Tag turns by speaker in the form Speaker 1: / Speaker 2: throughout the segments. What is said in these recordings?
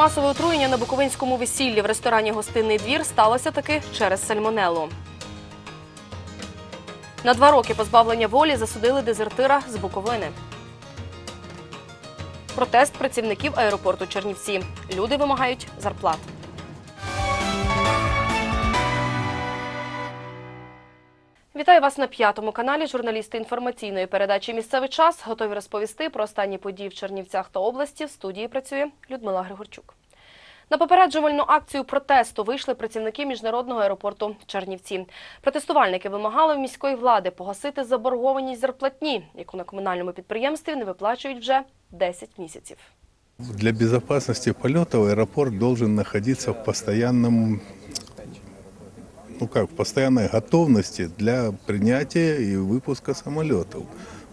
Speaker 1: Масове отруєння на Буковинському весіллі в ресторані Гостинний двір сталося таки через сальмонелу. На два роки позбавлення волі засудили дезертира з Буковини. Протест працівників аеропорту Чернівці. Люди вимагають зарплат. Вітаю вас на п'ятому каналі. Журналісти інформаційної передачі Місцевий час готові розповісти про останні події в Чернівцях та області. В студії працює Людмила Григорчук. На попереджувальну акцію протесту вийшли працівники міжнародного аеропорту Чернівці. Протестувальники вимагали в міської влади погасити заборгованість зарплатні, яку на комунальному підприємстві не виплачують вже 10 місяців.
Speaker 2: Для безопасности полетов аэропорт должен находиться в постоянном, ну как, в постоянной готовности для принятия и выпуска самолетов.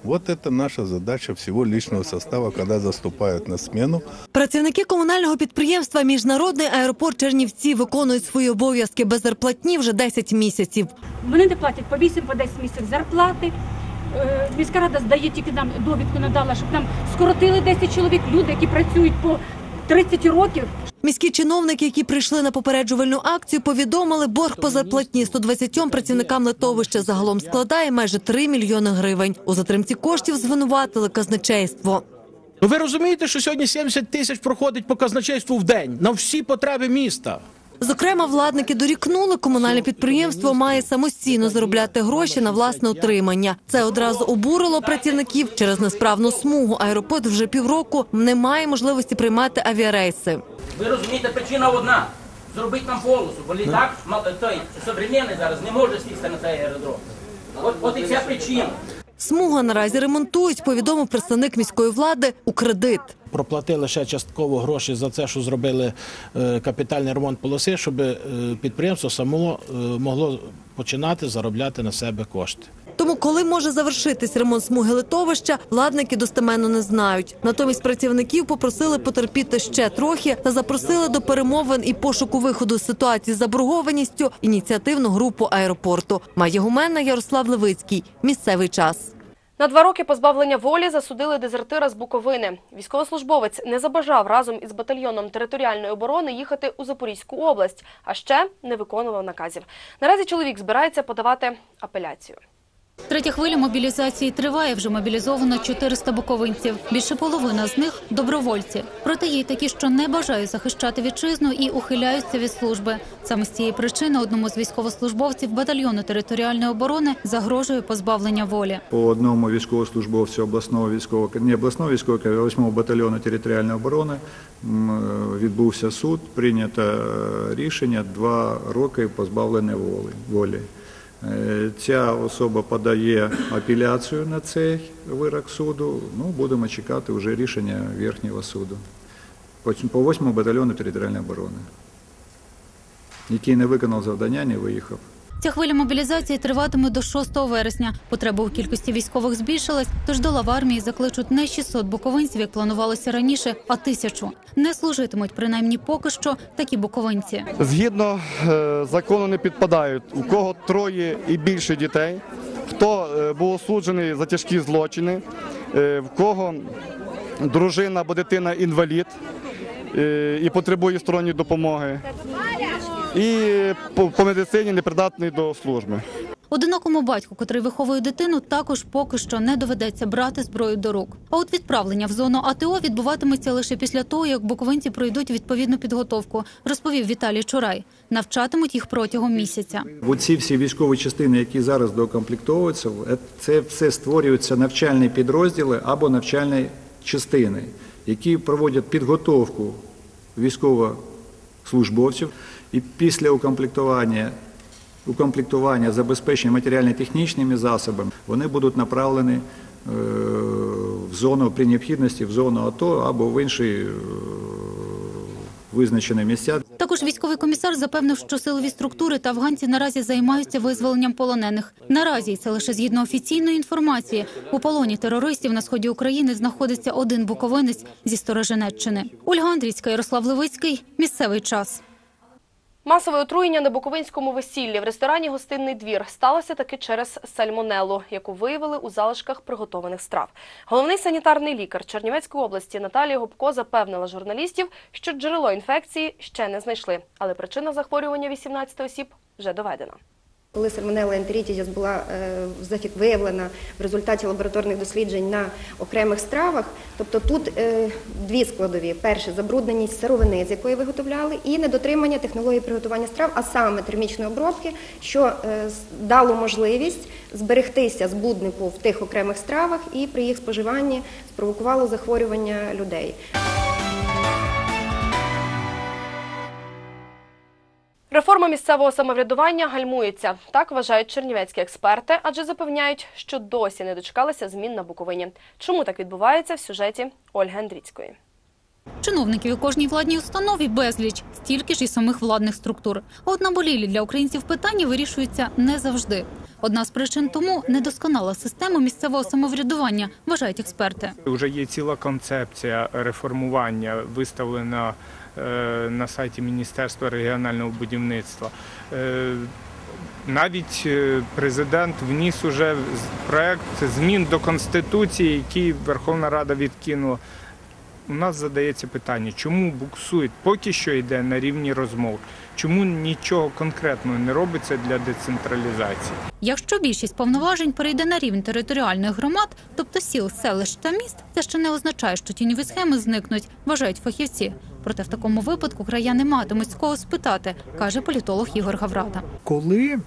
Speaker 2: Вот это наша задача всего личного состава, когда заступают на смену.
Speaker 3: Працівники комунального підприємства Міжнародний аеропорт Чернівці виконують свої обов'язки без зарплатні вже 10 місяців.
Speaker 4: Вони не платять по 8 по 10 місяців зарплати. Е, Міська рада здає тільки нам довідку надала, щоб нам скоротили 10 чоловік, люди, які працюють по 30 років.
Speaker 3: Міські чиновники, які прийшли на попереджувальну акцію, повідомили, борг по зарплатні 120 працівникам литовища загалом складає майже 3 мільйони гривень. У затримці коштів звинуватили казначейство.
Speaker 5: Ну ви розумієте, що сьогодні 70 тисяч проходить по казначейству в день на всі потреби міста.
Speaker 3: Зокрема, владники дорікнули, комунальне підприємство має самостійно заробляти гроші на власне утримання. Це одразу обурило працівників через несправну смугу. Аеропорт вже півроку не має можливості приймати авіарейси.
Speaker 6: Ви розумієте, причина одна. Зробити нам полосу, бо літак той современний зараз не може сісти на цей аеродром. От, от і вся причина.
Speaker 3: Смуга наразі ремонтують, повідомив представник міської влади у кредит.
Speaker 5: Проплатили ще частково гроші за це, що зробили е, капітальний ремонт полоси, щоб е, підприємство само е, могло починати заробляти на себе кошти.
Speaker 3: Тому, коли може завершитись ремонт смуги литовища, владники достеменно не знають. Натомість працівників попросили потерпіти ще трохи та запросили до перемовин і пошуку виходу з ситуації з заборгованістю ініціативну групу аеропорту. Має гуменна Ярослав Левицький. Місцевий час.
Speaker 1: На два роки позбавлення волі засудили дезертира з Буковини. Військовослужбовець не забажав разом із батальйоном територіальної оборони їхати у Запорізьку область, а ще не виконував наказів. Наразі чоловік збирається подавати апеляцію.
Speaker 7: Третя хвиля мобілізації триває. Вже мобілізовано 400 буковинців. Більше половина з них добровольці. Проте є такі, що не бажають захищати вітчизну і ухиляються від служби. Саме з цієї причини одному з військовослужбовців батальйону територіальної оборони загрожує позбавлення волі.
Speaker 8: По одному військовослужбовцю обласного військового не обласного військового, а 8 батальйону територіальної оборони е, відбувся суд. Прийнято е, рішення два роки позбавлення волі. Е, Ця особа подає апеляцію на цей вирок суду. Ну, будемо чекати вже рішення Верхнього суду по по 8 батальйону територіальної оборони, який не виконав завдання, не виїхав.
Speaker 7: Ця хвиля мобілізації триватиме до 6 вересня. Потреба у кількості військових збільшилась, тож до лав армії закличуть не 600 буковинців, як планувалося раніше, а тисячу. Не служитимуть принаймні поки що такі буковинці.
Speaker 9: Згідно е, закону не підпадають. У кого троє і більше дітей, хто е, був осуджений за тяжкі злочини, е, в кого дружина або дитина інвалід і потребує сторонньої допомоги, і по, медицині непридатний до служби.
Speaker 7: Одинокому батьку, котрий виховує дитину, також поки що не доведеться брати зброю до рук. А от відправлення в зону АТО відбуватиметься лише після того, як буковинці пройдуть відповідну підготовку, розповів Віталій Чурай. Навчатимуть їх протягом місяця.
Speaker 8: Оці всі військові частини, які зараз докомплектовуються, е, це все створюються навчальні підрозділи або навчальні частини, які проводять підготовку військовослужбовців. І після укомплектування, укомплектування забезпечення матеріально-технічними засобами, вони будуть направлені е, в зону при необхідності, в зону АТО або в інші е, визначені місця.
Speaker 7: Також військовий комісар запевнив, що силові структури та афганці наразі займаються визволенням полонених. Наразі це лише згідно офіційної інформації. У полоні терористів на сході України знаходиться один буковинець зі Стороженеччини. Ольга Андрійська, Ярослав Левицький. Місцевий час.
Speaker 1: Масове отруєння на Буковинському весіллі в ресторані «Гостинний двір» сталося таки через сальмонелу, яку виявили у залишках приготованих страв. Головний санітарний лікар Чернівецької області Наталія Губко запевнила журналістів, що джерело інфекції ще не знайшли, але причина захворювання 18 осіб вже доведена.
Speaker 10: Коли сальмонелла ентерітідіс була е, виявлена в результаті лабораторних досліджень на окремих стравах, тобто тут е, дві складові: перше забрудненість сировини, з якої виготовляли, і недотримання технології приготування страв, а саме термічної обробки, що е, дало можливість зберегтися збуднику в тих окремих стравах і при їх споживанні спровокувало захворювання людей.
Speaker 1: Реформа місцевого самоврядування гальмується. Так вважають чернівецькі експерти, адже запевняють, що досі не дочекалися змін на Буковині. Чому так відбувається в сюжеті Ольги Андріцької?
Speaker 7: Чиновників у кожній владній установі безліч, стільки ж і самих владних структур. А от наболілі для українців питання вирішуються не завжди. Одна з причин тому недосконала система місцевого самоврядування, вважають експерти.
Speaker 11: Вже є ціла концепція реформування, виставлена на сайті Міністерства регіонального будівництва. Е, Навіть е, президент вніс уже проект змін до Конституції, який Верховна Рада відкинула. У нас задається питання, чому буксують, поки що йде на рівні розмов, чому нічого конкретного не робиться для децентралізації.
Speaker 7: Якщо більшість повноважень перейде на рівень територіальних громад, тобто сіл, селищ та міст, це ще не означає, що тіньові схеми зникнуть, вважають фахівці. Проте в такому випадку краяни матимуть з кого спитати, каже політолог Ігор Гаврата.
Speaker 12: коли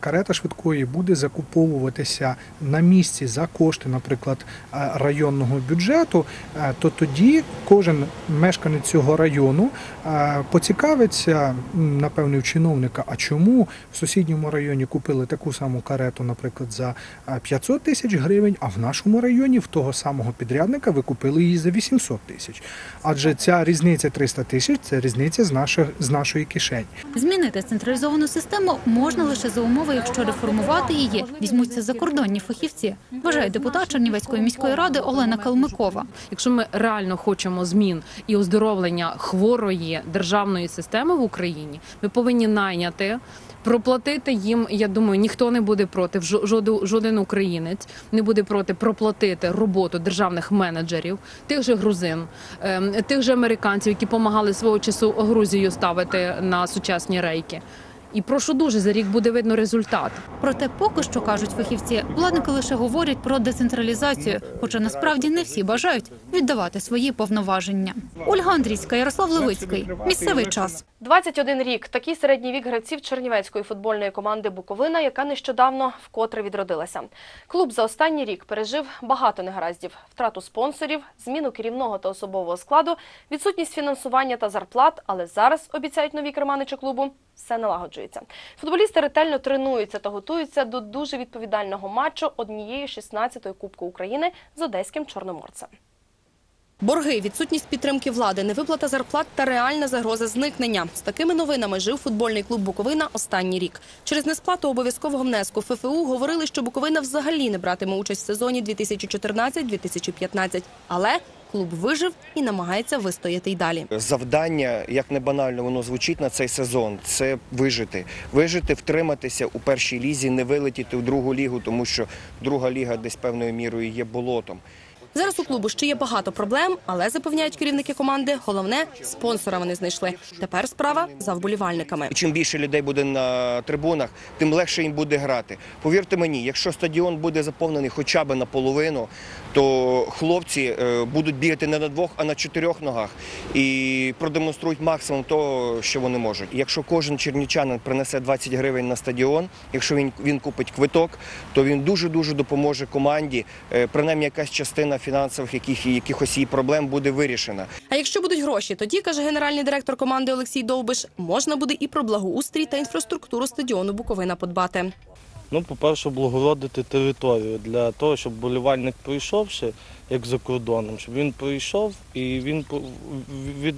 Speaker 12: карета швидкої буде закуповуватися на місці за кошти, наприклад, е, районного бюджету, е, то тоді кожен мешканець цього району е, поцікавиться, напевне, у чиновника, а чому в сусідньому районі купили таку саму карету, наприклад, за е, 500 тисяч гривень, а в нашому районі в того самого підрядника ви купили її за 800 тисяч. Адже ця різниця 300 тисяч це різниця з нашої кишені.
Speaker 7: Змінити централізовану систему можна лише за умови, якщо реформувати її візьмуться закордонні фахівці, вважає депутат Чернівецької міської ради Олена Калмикова.
Speaker 13: Якщо ми реально хочемо змін і оздоровлення хворої державної системи в Україні, ми повинні найняти. Проплатити їм, я думаю, ніхто не буде проти, жоден українець не буде проти проплатити роботу державних менеджерів, тих же грузин, ем, тих же американців, які допомагали свого часу Грузію ставити на сучасні рейки. І прошу дуже за рік буде видно результат.
Speaker 7: Проте поки що кажуть фахівці, владники лише говорять про децентралізацію, хоча насправді не всі бажають віддавати свої повноваження. Ольга Андрійська, Ярослав Левицький. Місцевий час.
Speaker 1: 21 рік. Такий середній вік гравців чернівецької футбольної команди Буковина, яка нещодавно вкотре відродилася. Клуб за останній рік пережив багато негараздів: втрату спонсорів, зміну керівного та особового складу, відсутність фінансування та зарплат. Але зараз обіцяють нові керманичі клубу. Все налагоджується. Футболісти ретельно тренуються та готуються до дуже відповідального матчу однієї 16-ї Кубку України з одеським чорноморцем.
Speaker 14: Борги, відсутність підтримки влади, невиплата зарплат та реальна загроза зникнення. З такими новинами жив футбольний клуб Буковина останній рік. Через несплату обов'язкового внеску ФФУ говорили, що Буковина взагалі не братиме участь в сезоні 2014-2015. Але клуб вижив і намагається вистояти й далі.
Speaker 15: Завдання, як не банально воно звучить на цей сезон, це вижити. Вижити, втриматися у першій лізі, не вилетіти в другу лігу, тому що друга ліга десь певною мірою є болотом.
Speaker 14: Зараз у клубу ще є багато проблем, але запевняють керівники команди. Головне спонсора вони знайшли. Тепер справа за вболівальниками.
Speaker 15: Чим більше людей буде на трибунах, тим легше їм буде грати. Повірте мені, якщо стадіон буде заповнений хоча б наполовину, то хлопці е, будуть бігати не на двох, а на чотирьох ногах і продемонструють максимум того, що вони можуть. Якщо кожен чернічанин принесе 20 гривень на стадіон, якщо він, він купить квиток, то він дуже дуже допоможе команді. Е, Принаймні якась частина фінансових яких, якихось її проблем буде вирішена.
Speaker 14: А якщо будуть гроші, тоді каже генеральний директор команди Олексій Довбиш, можна буде і про благоустрій та інфраструктуру стадіону Буковина подбати.
Speaker 16: Ну, по-перше, благородити територію для того, щоб болівальник прийшов ще, як за кордоном, щоб він прийшов і він від,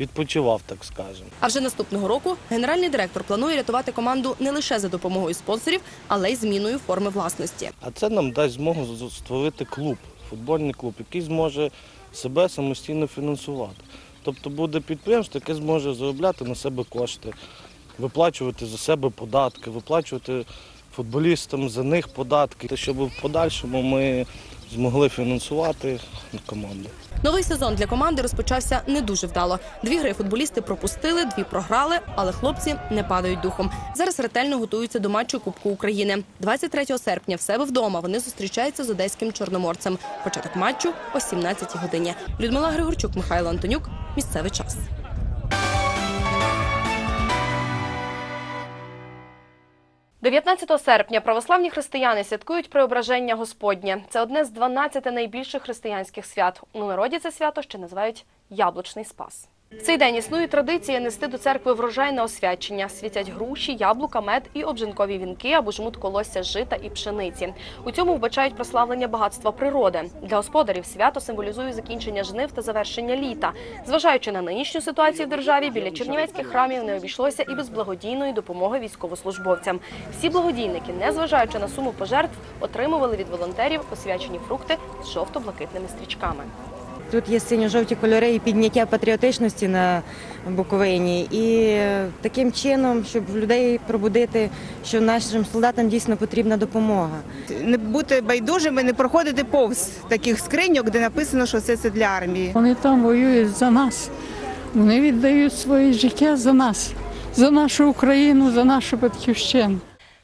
Speaker 16: відпочивав, так скажемо.
Speaker 14: А вже наступного року генеральний директор планує рятувати команду не лише за допомогою спонсорів, але й зміною форми власності.
Speaker 16: А це нам дасть змогу з- створити клуб, футбольний клуб, який зможе себе самостійно фінансувати. Тобто буде підприємство, яке зможе заробляти на себе кошти, виплачувати за себе податки, виплачувати футболістам за них податки, щоб в подальшому ми змогли фінансувати команду.
Speaker 14: Новий сезон для команди розпочався не дуже вдало. Дві гри футболісти пропустили, дві програли, але хлопці не падають духом. Зараз ретельно готуються до матчу Кубку України. 23 серпня в себе вдома вони зустрічаються з одеським чорноморцем. Початок матчу о 17 годині. Людмила Григорчук, Михайло Антонюк. Місцевий час.
Speaker 1: – 19 серпня православні християни святкують Преображення Господнє. Це одне з 12 найбільших християнських свят. У народі це свято ще називають Яблучний Спас. Цей день існує традиція нести до церкви врожай на освячення. Світять груші, яблука, мед і обжинкові вінки або жмут колосся жита і пшениці. У цьому вбачають прославлення багатства природи. Для господарів свято символізує закінчення жнив та завершення літа. Зважаючи на нинішню ситуацію в державі, біля чернівецьких храмів не обійшлося і без благодійної допомоги військовослужбовцям. Всі благодійники, незважаючи на суму пожертв, отримували від волонтерів освячені фрукти з жовто-блакитними стрічками.
Speaker 17: Тут є синьо-жовті кольори і підняття патріотичності на Буковині. І е, таким чином, щоб в людей пробудити, що нашим солдатам дійсно потрібна допомога.
Speaker 18: Не бути байдужими, не проходити повз таких скриньок, де написано, що це, це для армії.
Speaker 19: Вони там воюють за нас. Вони віддають своє життя за нас, за нашу Україну, за нашу батьківщину.